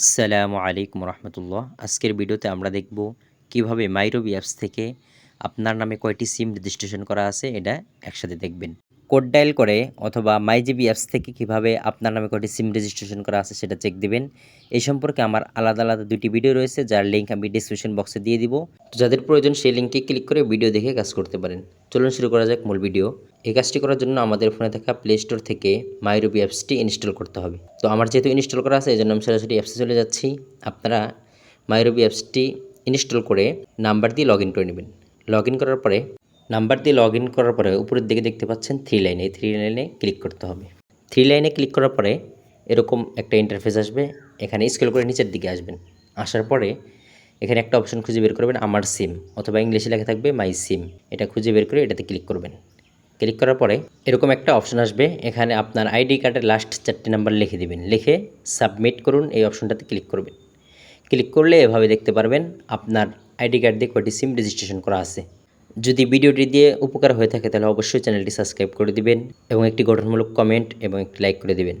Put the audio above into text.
আসসালামু আলাইকুম রহমতুল্লাহ। আজকের ভিডিওতে আমরা দেখব কীভাবে মাইরবি অ্যাপস থেকে আপনার নামে কয়টি সিম রেজিস্ট্রেশন করা আছে, এটা একসাথে দেখবেন। কোড ডায়াল করে অথবা মাইজিবি অ্যাপস থেকে কীভাবে আপনার নামে কয়টি সিম রেজিস্ট্রেশন করা আছে, সেটা চেক দিবেন। এই সম্পর্কে আমার আলাদা আলাদা দুটি ভিডিও রয়েছে, যার লিঙ্ক আমি ডিসক্রিপশন বক্সে দিয়ে দিব। যাদের প্রয়োজন সেই লিঙ্কে ক্লিক করে ভিডিও দেখে কাজ করতে পারেন। চলুন শুরু করা যাক মূল ভিডিও এই কাজটি করার জন্য আমাদের ফোনে থাকা প্লে স্টোর থেকে মাইরবি অ্যাপসটি ইনস্টল করতে হবে। তো আমার যেহেতু ইনস্টল করা আছে এই জন্য আমি সরাসরি অ্যাপসে চলে যাচ্ছি। আপনারা মাইরবি অ্যাপসটি ইনস্টল করে নাম্বার দিয়ে লগ ইন করে নেবেন। লগ ইন করার পরে নাম্বার দিয়ে লগ ইন করার পরে উপরের দিকে দেখতে পাচ্ছেন থ্রি লাইনে এই থ্রি লাইনে ক্লিক করতে হবে। থ্রি লাইনে ক্লিক করার পরে এরকম একটা ইন্টারফেস আসবে। এখানে স্কেল করে নিচের দিকে আসবেন। আসার পরে এখানে একটা অপশন খুঁজে বের করবেন, আমার সিম অথবা ইংলিশে লেখা থাকবে মাই সিম এটা খুঁজে বের করে এটাতে ক্লিক করবেন। ক্লিক করার পরে এরকম একটা অপশন আসবে। এখানে আপনার আইডি কার্ডের লাস্ট চারটি নাম্বার লিখে দিবেন। লিখে সাবমিট করুন, এই অপশনটাতে ক্লিক করবেন। ক্লিক করলে এভাবে দেখতে পারবেন আপনার আইডি কার্ড দিয়ে কয়টি সিম রেজিস্ট্রেশন করা আছে। যদি ভিডিওটি দিয়ে উপকার হয়ে থাকে, তাহলে অবশ্যই চ্যানেলটি সাবস্ক্রাইব করে দিবেন এবং একটি গঠনমূলক কমেন্ট এবং একটি লাইক করে দিবেন।